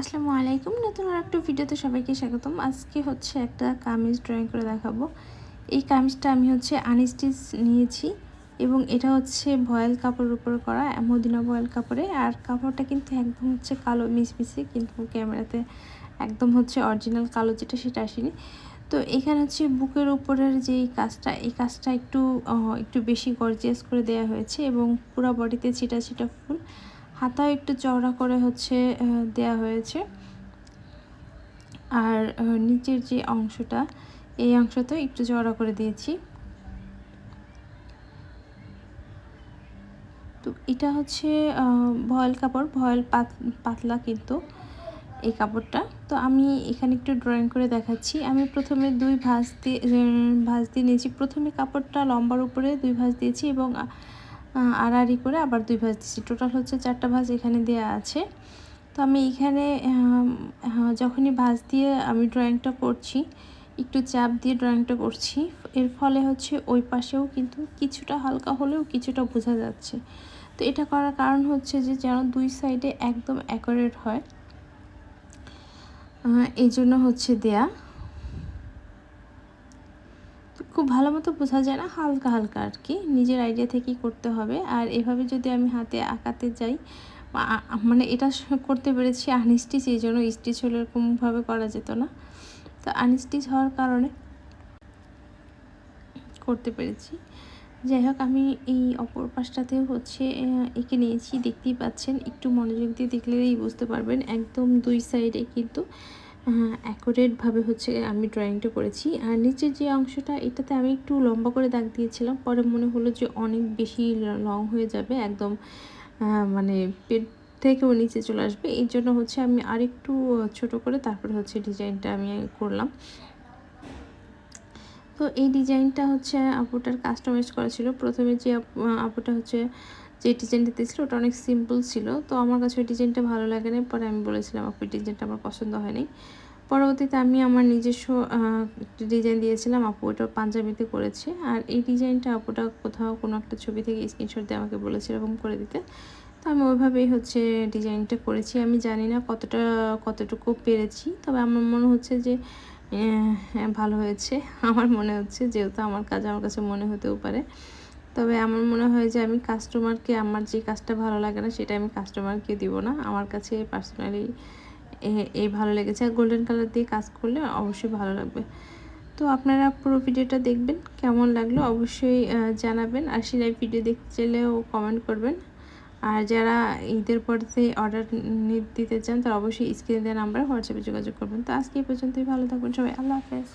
আসসালামু আলাইকুম। নতুন আর একটা ভিডিওতে সবাইকে স্বাগতম। আজকে হচ্ছে একটা কামিজ ড্রয়িং করে দেখাবো। এই কামিজটা আমি হচ্ছে আনস্টিচ নিয়েছি এবং এটা হচ্ছে ভয়েল কাপড়ের উপর করা, মদিনা ভয়েল কাপড়ে। আর কাপড়টা কিন্তু একদম হচ্ছে কালো মিসমিসে, কিন্তু ক্যামেরাতে একদম হচ্ছে অরিজিনাল কালো যেটা সেটা আসেনি। তো এখানে হচ্ছে বুকের উপরের যে কাজটা, এই কাজটা একটু একটু বেশি গর্জিয়াস করে দেওয়া হয়েছে এবং পুরো বডিতে ছিটা ছিটা ফুল। হাতাও একটু চওড়া করে হচ্ছে দেয়া হয়েছে। আর নিচের যে অংশটা, এই অংশটা একটু চওড়া করে দিয়েছি। তো এটা হচ্ছে ভয়েল কাপড়, ভয়েল পাতলা কিন্তু এই কাপড়টা। তো আমি এখানে একটু ড্রয়িং করে দেখাচ্ছি। আমি প্রথমে দুই ভাঁজ দিয়ে ভাঁজ দিয়ে নিয়েছি। প্রথমে কাপড়টা লম্বার উপরে দুই ভাঁজ দিয়েছি এবং আড়াআড়ি করে আবার দুই ভাঁজ দিচ্ছি। টোটাল হচ্ছে চারটা ভাঁজ এখানে দেওয়া আছে। তো আমি এখানে যখনই ভাঁজ দিয়ে আমি ড্রয়িংটা করছি, একটু চাপ দিয়ে ড্রয়িংটা করছি, এর ফলে হচ্ছে ওই পাশেও কিন্তু কিছুটা হালকা হলেও কিছুটা বোঝা যাচ্ছে। তো এটা করার কারণ হচ্ছে যে, যেন দুই সাইডে একদম অ্যাকোরেট হয়। এই জন্য হচ্ছে দেয়া। খুব ভালো মতো বোঝা যায় না, হালকা হালকা আর কি নিজের আইডিয়া থেকেই করতে হবে। আর এভাবে যদি আমি হাতে আঁকাতে যাই মানে এটা করতে পেরেছি আনস্টিচ এই জন্য স্টিচ হলে এরকমভাবে করা যেত না। তো আনস্টিচ হওয়ার কারণে করতে পেরেছি। যাই হোক, আমি এই অপর পাশটাতেও হচ্ছে এঁকে নিয়েছি। দেখতেই পাচ্ছেন, একটু মনোযোগ দিয়ে দেখলেই বুঝতে পারবেন। একদম দুই সাইডে কিন্তু অ্যাকোরেটভাবে হচ্ছে আমি ড্রয়িংটা করেছি। আর নিচের যে অংশটা, এটাতে আমি একটু লম্বা করে দাগ দিয়েছিলাম। পরে মনে হলো যে অনেক বেশি লং হয়ে যাবে, একদম মানে পেট থেকেও নিচে চলে আসবে। এই জন্য হচ্ছে আমি আরেকটু ছোট করে তারপরে হচ্ছে ডিজাইনটা আমি করলাম। তো এই ডিজাইনটা হচ্ছে আপুটার কাস্টমাইজ করা ছিল। প্রথমে যে আপুটা হচ্ছে যে ডিজাইনটা দিয়েছিল ওটা অনেক সিম্পল ছিল। তো আমার কাছে ওই ডিজাইনটা ভালো লাগে না পরে আমি বলেছিলাম, আপু ডিজাইনটা আমার পছন্দ হয়নি পরবর্তীতে আমি আমার নিজস্ব ডিজাইন দিয়েছিলাম। আপু, ওটা পাঞ্জাবিতে করেছে। আর এই ডিজাইনটা আপুটা কোথাও কোনো একটা ছবি থেকে স্ক্রিনশট দিয়ে আমাকে বলেছে এরকম করে দিতে। তো আমি ওইভাবেই হচ্ছে ডিজাইনটা করেছি। আমি জানি না কতটা, কতটুকু পেরেছি। তবে আমার মনে হচ্ছে যে হ্যাঁ ভালো হয়েছে। আমার মনে হচ্ছে যেহেতু আমার কাজ আমার কাছে মনে হতেও পারে। তবে আমার মনে হয় যে আমি কাস্টমারকে আমার যে কাজটা ভালো লাগে না, সেটা আমি কাস্টমারকে দিব না। আমার কাছে পার্সোনালি এই ভালো লেগেছে। আর গোল্ডেন কালার দিয়ে কাজ করলে অবশ্যই ভালো লাগবে। তো আপনারা পুরো ভিডিওটা দেখবেন, কেমন লাগল অবশ্যই জানাবেন। আর সেলাই ভিডিও দেখতে চাইলেও কমেন্ট করবেন। আর যারা ঈদের পরতে অর্ডার দিতে চান, তারা অবশ্যই স্ক্রিনে দেওয়া নাম্বারে হোয়াটসঅ্যাপে যোগাযোগ করবেন। তো আজকে এই পর্যন্তই, ভালো থাকবেন সবাই। আল্লাহ হাফেজ।